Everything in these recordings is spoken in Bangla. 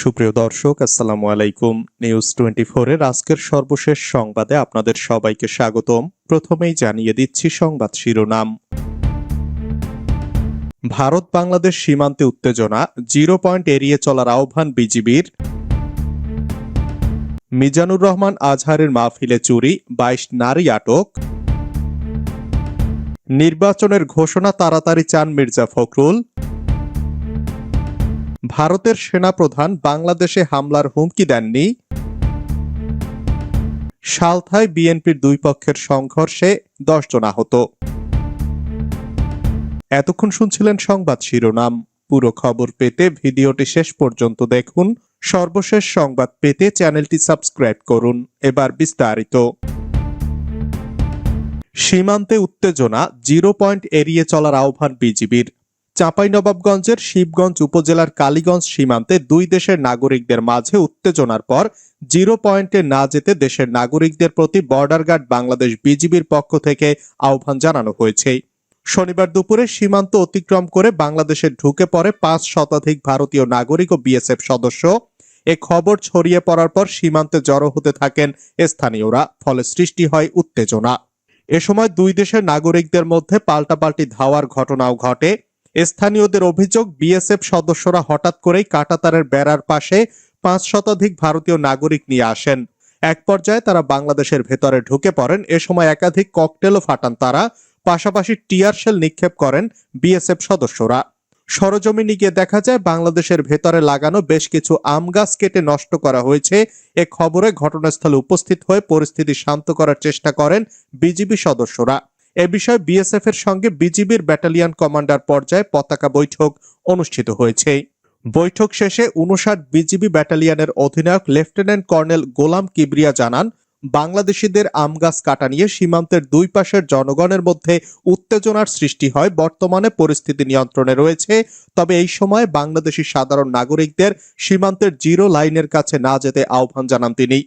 সুপ্রিয় দর্শক, আসসালামু আলাইকুম। নিউজ টোয়েন্টি এর আজকের সর্বশেষ সংবাদে আপনাদের সবাইকে স্বাগতম। প্রথমেই জানিয়ে দিচ্ছি সংবাদ শিরোনাম। ভারত বাংলাদেশ সীমান্তে উত্তেজনা, জিরো পয়েন্ট এড়িয়ে চলার আহ্বান বিজিবির। মিজানুর রহমান আজহারের মাহফিলে চুরি, বাইশ নারী আটক। নির্বাচনের ঘোষণা তাড়াতাড়ি চান মির্জা ফখরুল। ভারতের সেনাপ্রধান বাংলাদেশে হামলার হুমকি দেননি। সালথায় বিএনপির দুই পক্ষের সংঘর্ষে দশ দশজন আহত। এতক্ষণ শুনছিলেন সংবাদ শিরোনাম। পুরো খবর পেতে ভিডিওটি শেষ পর্যন্ত দেখুন। সর্বশেষ সংবাদ পেতে চ্যানেলটি সাবস্ক্রাইব করুন। এবার বিস্তারিত। সীমান্তে উত্তেজনা জিরো পয়েন্ট এড়িয়ে চলার আহ্বান বিজিবির। চাঁপাইনবাবগঞ্জের শিবগঞ্জ উপজেলার কালীগঞ্জ সীমান্তে দুই দেশের নাগরিকদের মাঝে উত্তেজনার পর জিরো পয়েন্টে না যেতে দেশের নাগরিকদের প্রতি বর্ডার গার্ড বাংলাদেশ বিজিবির পক্ষ থেকে আহ্বান জানানো হয়েছে। শনিবার দুপুরে সীমান্ত অতিক্রম করে বাংলাদেশে ঢুকে পড়ে পাঁচ শতাধিক ভারতীয় নাগরিক ও বিএসএফ সদস্য। এ খবর ছড়িয়ে পড়ার পর সীমান্তে জড়ো হতে থাকেন স্থানীয়রা, ফলে সৃষ্টি হয় উত্তেজনা। এ সময় দুই দেশের নাগরিকদের মধ্যে পাল্টাপাল্টি ধাওয়ার ঘটনাও ঘটে। স্থানীয়দের অভিযোগ, বিএসএফ সদস্যরা হঠাৎ করেই কাটাতারের বেড়ার পাশে পাঁচ শতাধিক ভারতীয় নাগরিক নিয়ে আসেন। এক পর্যায়ে তারা বাংলাদেশের ভেতরে ঢুকে পড়েন। এ সময় একাধিক ককটেলও ফাটান তারা। পাশাপাশি টিয়ার শেল নিক্ষেপ করেন বিএসএফ সদস্যরা। সরজমিনে গিয়ে দেখা যায়, বাংলাদেশের ভেতরে লাগানো বেশ কিছু আম গাছ কেটে নষ্ট করা হয়েছে। এ খবরে ঘটনাস্থলে উপস্থিত হয়ে পরিস্থিতি শান্ত করার চেষ্টা করেন বিজিবি সদস্যরা। এ বিষয়ে বিএসএফ এর সঙ্গে বিজিবির ব্যাটালিয়ন কমান্ডার পর্যায়ে পতাকা বৈঠক অনুষ্ঠিত হয়েছে। বৈঠক শেষে উনষাট বিজিবি ব্যাটালিয়নের অধিনায়ক লেফটেন্যান্ট কর্নেল গোলাম কিবরিয়া জানান, বাংলাদেশিদের আম গাছ কাটা নিয়ে সীমান্তের দুই পাশের জনগণের মধ্যে উত্তেজনার সৃষ্টি হয়, বর্তমানে পরিস্থিতি নিয়ন্ত্রণে রয়েছে। তবে এই সময় বাংলাদেশি সাধারণ নাগরিকদের সীমান্তের জিরো লাইনের কাছে না যেতে আহ্বান জানান তিনি।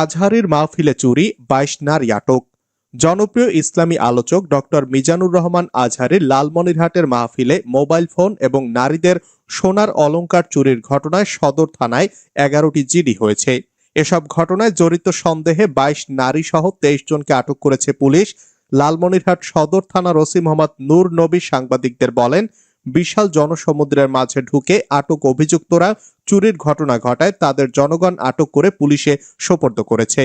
আজহারের মাহফিলে চুরি বাইশ নারী আটক। জনপ্রিয় ইসলামী আলোচক ডক্টর মিজানুর রহমান আজহারের লালমনিরহাটের মাহফিলে মোবাইল ফোন এবং নারীদের সোনার অলংকার চুরির ঘটনায় সদর থানায় এগারোটি জিডি হয়েছে। এসব ঘটনায় জড়িত সন্দেহে বাইশ নারী সহ তেইশ জনকে আটক করেছে পুলিশ। লালমনিরহাট সদর থানার ওসি মোহাম্মদ নূর নবী সাংবাদিকদের বলেন বিশাল জনসমুদ্রের মাঝে ঢুকে আটক অভিযুক্তরা চুরির ঘটনা ঘটায়, তাদের জনগণ আটক করে পুলিশে সোপর্দ করেছে।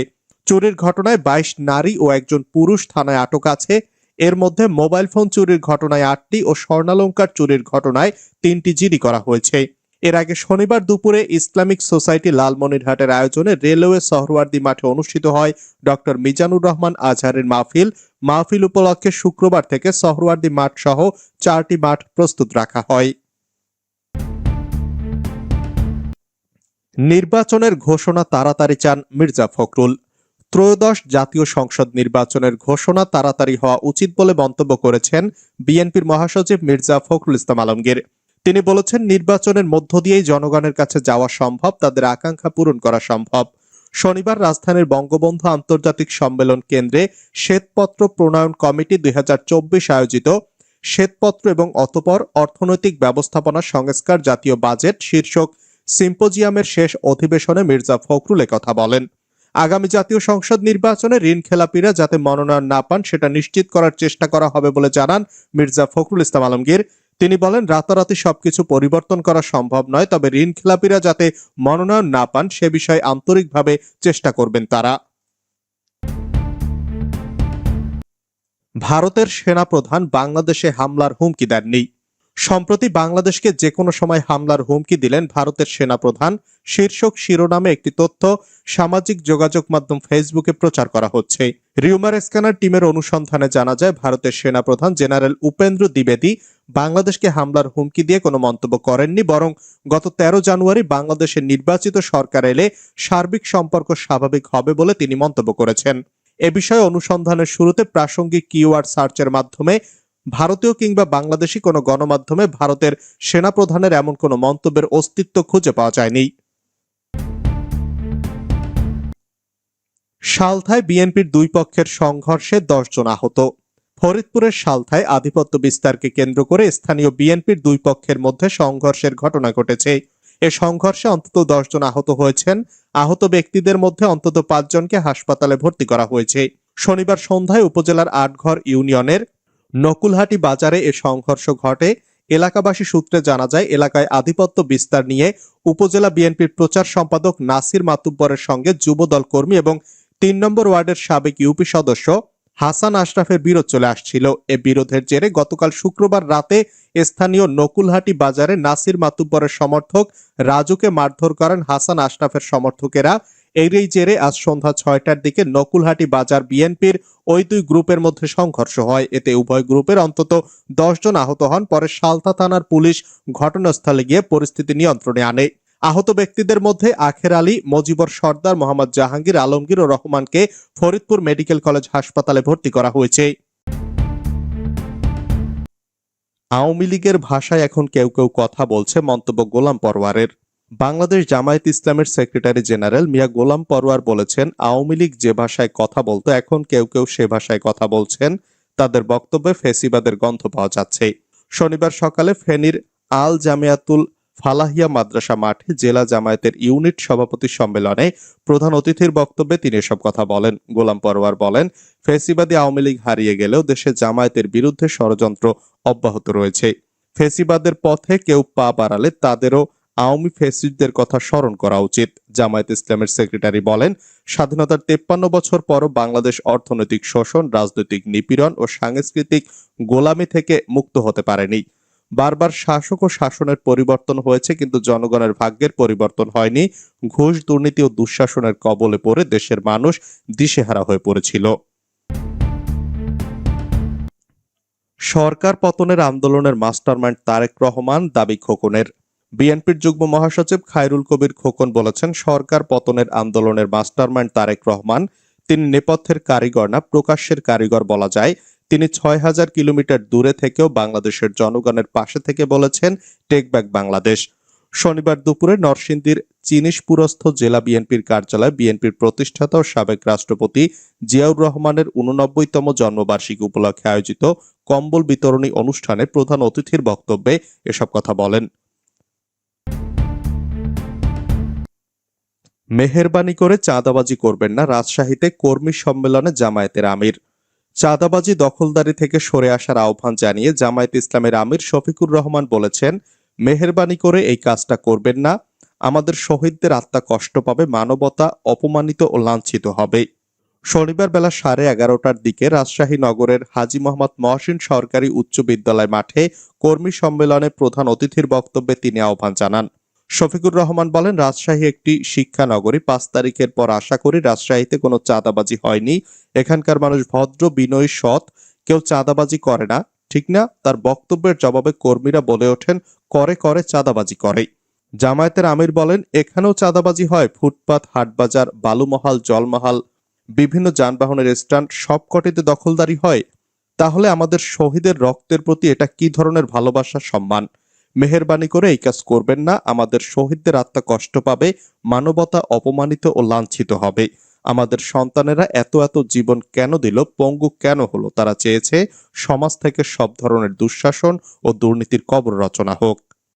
চুরির ঘটনায় বাইশ নারী ও একজন পুরুষ থানায় আটক আছে। এর মধ্যে মোবাইল ফোন চুরির ঘটনায় আটটি ও স্বর্ণালঙ্কার চুরির ঘটনায় তিনটি জিডি করা হয়েছে। এর আগে শনিবার দুপুরে ইসলামিক সোসাইটি লালমনিরহাটের আয়োজনে রেলওয়ে সহরওয়ার্দী মাঠে অনুষ্ঠিত হয় ডক্টর মিজানুর রহমান আজহারের মাহফিল। মাহফিল উপলক্ষে শুক্রবার থেকে সহরওয়ার্দী মাঠ সহ চারটি মাঠ প্রস্তুত রাখা হয়। নির্বাচনের ঘোষণা তাড়াতাড়ি চান মির্জা ফখরুল। ত্রয়োদশ জাতীয় সংসদ নির্বাচনের ঘোষণা তাড়াতাড়ি হওয়া উচিত বলে মন্তব্য করেছেন বিএনপির মহাসচিব মির্জা ফখরুল ইসলাম আলমগীর। তিনি বলেছেন, নির্বাচনের মধ্য দিয়েই জনগণের কাছে যাওয়া সম্ভব, তাদের আকাঙ্ক্ষা পূরণ করা সম্ভব। শনিবার রাজধানীর বঙ্গবন্ধু আন্তর্জাতিক সম্মেলন কেন্দ্রে শ্বেতপত্র প্রণয়ন কমিটি দুই আয়োজিত। শ্বেতপত্র এবং অতপর অর্থনৈতিক ব্যবস্থাপনা সংস্কার জাতীয় বাজেট শীর্ষক সিম্পোজিয়ামের শেষ অধিবেশনে মির্জা ফখরুল কথা বলেন। আগামী জাতীয় সংসদ নির্বাচনে ঋণ খেলাপিরা যাতে মনোনয়ন না পান, সেটা নিশ্চিত করার চেষ্টা করা হবে বলে জানান মির্জা ফখরুল ইসলাম আলমগীর। তিনি বলেন, রাতারাতি সবকিছু পরিবর্তন করা সম্ভব নয়, তবে ঋণ খেলাপিরা যাতে মনোনয়ন না পান, সে বিষয়ে আন্তরিকভাবে চেষ্টা করবেন তারা। ভারতের সেনাপ্রধান বাংলাদেশে হামলার হুমকি দেননি। সম্প্রতি বাংলাদেশকে যে কোনো সময় হামলার হুমকি দিলেন ভারতের সেনাপ্রধান, শীর্ষক শিরোনামে একটি তথ্য, সামাজিক যোগাযোগ মাধ্যম ফেসবুকে প্রচার করা হচ্ছে। রিউমার স্ক্যানার টিমের অনুসন্ধানে জানা যায়, ভারতের সেনাপ্রধান জেনারেল উপেন্দ্র দ্বিবেদী বাংলাদেশকে হামলার হুমকি দিয়ে কোনো মন্তব্য করেননি, বরং গত তেরো জানুয়ারি বাংলাদেশের নির্বাচিত সরকার এলে সার্বিক সম্পর্ক স্বাভাবিক হবে বলে তিনি মন্তব্য করেছেন। এ বিষয়ে অনুসন্ধানের শুরুতে প্রাসঙ্গিক কিওয়ার্ড সার্চের মাধ্যমে ভারতীয় কিংবা বাংলাদেশি কোনো গণমাধ্যমে ভারতের সেনাপ্রধানের এমন কোনো মন্তব্যের অস্তিত্ব খুঁজে পাওয়া যায়নি। সালথায় বিএনপির দুই পক্ষের সংঘর্ষে দশ জন আহত। ফরিদপুরের সালথায় আধিপত্য বিস্তারকে কেন্দ্র করে স্থানীয় বিএনপির দুই পক্ষের মধ্যে সংঘর্ষের ঘটনা ঘটেছে। এ সংঘর্ষে অন্তত জন আহত হয়েছেন। আহত ব্যক্তিদের মধ্যে অন্তত পাঁচজনকে হাসপাতালে ভর্তি করা হয়েছে। শনিবার সন্ধ্যায় উপজেলার আটঘর ইউনিয়নের নকুলহাটি বাজারে এ সংঘর্ষ ঘটে। এলাকাবাসী সূত্রে জানা যায়, এলাকায় আধিপত্য বিস্তার নিয়ে উপজেলা বিএনপির প্রচার সম্পাদক নাসির মাতুব্বরের সঙ্গে যুবদল কর্মী এবং তিন নম্বর ওয়ার্ডের সাবেক ইউপি সদস্য হাসান আশরাফের বিরোধ চলে আসছিল। এ বিরোধের জেরে গতকাল শুক্রবার রাতে স্থানীয় নকুলহাটি বাজারে নাসির মাতুব্বরের সমর্থক রাজুকে মারধর করেন হাসান আশরাফের সমর্থকেরা। এরই জেরে আজ সন্ধ্যা ছয়টার দিকে নকুলহাটি বাজার বিএনপির ওই দুই গ্রুপের মধ্যে সংঘর্ষ হয়। এতে উভয় গ্রুপের অন্তত দশ জন আহত হন, পরে সালতা থানার পুলিশ ঘটনাস্থলে গিয়ে পরিস্থিতি নিয়ন্ত্রণে আনে। আহত ব্যক্তিদের মধ্যে আখের আলী, মজিবর সর্দার, মোহাম্মদ জাহাঙ্গীর, আলমগীর ও রহমানকে ফরিদপুর মেডিকেল কলেজ হাসপাতালে ভর্তি করা হয়েছে। আওয়ামী লীগের ভাষায় এখন কেউ কেউ কথা বলছে মন্তব্য গোলাম পরওয়ারের বাংলাদেশ জামায়াত ইসলামের সেক্রেটারি জেনারেল মিয়া গোলাম পরওয়ার বলেছেন, আওয়ামী লীগ যে ভাষায় কথা বলতো, এখন কেউ কেউ সে ভাষায় কথা বলছেন। তাদের বক্তব্যে ফেসিবাদের গন্ধ পাওয়া যাচ্ছে। শনিবার সকালে ফেনীর আল জামিয়াতুল ফালাহিয়া মাদ্রাসা মাঠে জেলা জামায়াতের ইউনিট সভাপতি সম্মেলনে প্রধান অতিথির বক্তব্যে তিনি এসব কথা বলেন। গোলাম পরোয়ার বলেন, ফেসিবাদী আওয়ামী লীগ হারিয়ে গেলেও দেশে জামায়াতের বিরুদ্ধে ষড়যন্ত্র অব্যাহত রয়েছে। ফেসিবাদের পথে কেউ পা বাড়ালে তাদেরও আওয়ামী ফেসিডদের কথা স্মরণ করা উচিত। জামায়াত ইসলামের সেক্রেটারি বলেন, স্বাধীনতার তেপ্পান্ন বছর পরও বাংলাদেশ অর্থনৈতিক শোষণ, রাজনৈতিক নিপীড়ন ও সাংস্কৃতিক গোলামি থেকে মুক্ত হতে পারেনি। বারবার শাসক ও শাসনের পরিবর্তন হয়েছে, কিন্তু জনগণের ভাগ্যের পরিবর্তন হয়নি। ঘুষ, দুর্নীতি ও দুঃশাসনের কবলে পড়ে দেশের মানুষ দিশেহারা হয়ে পড়েছিল। সরকার পতনের আন্দোলনের মাস্টারমাইন্ড তারেক রহমান দাবি খোকনের। বিএনপির যুগ্ম মহাসচিব খায়রুল কবির খোকন বলেছেন, সরকার পতনের আন্দোলনের মাস্টারমাইন্ড তারেক রহমান, তিনি নেপথ্যের কারিগর না, প্রকাশ্যের কারিগর বলা যায়। তিনি ছয় হাজার কিলোমিটার দূরে থেকেও বাংলাদেশের জনগণের পাশে থেকে বলেছেন, টেক ব্যাক বাংলাদেশ। শনিবার দুপুরে নরসিংদীর চিনিশপুরস্থ জেলা বিএনপির কার্যালয়ে বিএনপির প্রতিষ্ঠাতা ও সাবেক রাষ্ট্রপতি জিয়াউর রহমানের উননব্বইতম জন্মবার্ষিকী উপলক্ষে আয়োজিত কম্বল বিতরণী অনুষ্ঠানে প্রধান অতিথির বক্তব্যে এসব কথা বলেন। মেহেরবানি করে চাঁদাবাজি করবেন না রাজশাহীতে কর্মী সম্মেলনে জামায়াতের আমির। চাঁদাবাজি দখলদারি থেকে সরে আসার আহ্বান জানিয়ে জামায়াত ইসলামের আমির শফিকুর রহমান বলেছেন, মেহেরবানি করে এই কাজটা করবেন না। আমাদের শহীদদের আত্মা কষ্ট পাবে, মানবতা অপমানিত ও লাঞ্ছিত হবে। শনিবার বেলা সাড়ে এগারোটার দিকে রাজশাহী নগরের হাজি মোহাম্মদ মহসিন সরকারি উচ্চ বিদ্যালয় মাঠে কর্মী সম্মেলনে প্রধান অতিথির বক্তব্যে তিনি আহ্বান জানান। শফিকুর রহমান বলেন, রাজশাহী একটি শিক্ষা নগরী পাঁচ তারিখের পর আশা করি রাজশাহীতে কোনো চাঁদাবাজি হয়নি। এখানকার মানুষ ভদ্র, বিনয়ী, সৎ। কেউ চাঁদাবাজি করে না, ঠিক না? তার বক্তব্যের জবাবে কর্মীরা বলে ওঠেন, করে করে চাঁদাবাজি করে জামায়াতের আমির বলেন, এখানেও চাঁদাবাজি হয়। ফুটপাত, হাটবাজার, বালুমহাল, জলমহাল, বিভিন্ন যানবাহনের স্ট্যান্ড সবকটিতে দখলদারি হয়। তাহলে আমাদের শহীদের রক্তের প্রতি এটা কি ধরনের ভালোবাসা, সম্মান? মেহেরবানি করে এই কাজ করবেন না। আমাদের শহীদদের আত্মা কষ্ট পাবে, মানবতা অপমানিত ও লাঞ্ছিত হবে। আমাদের সন্তানেরা এত এত জীবন কেন দিল, পঙ্গু কেন হলো, তারা চেয়েছে সমাজ থেকে সব ধরনের দুঃশাসন ও দুর্নীতির কবর রচনা হোক।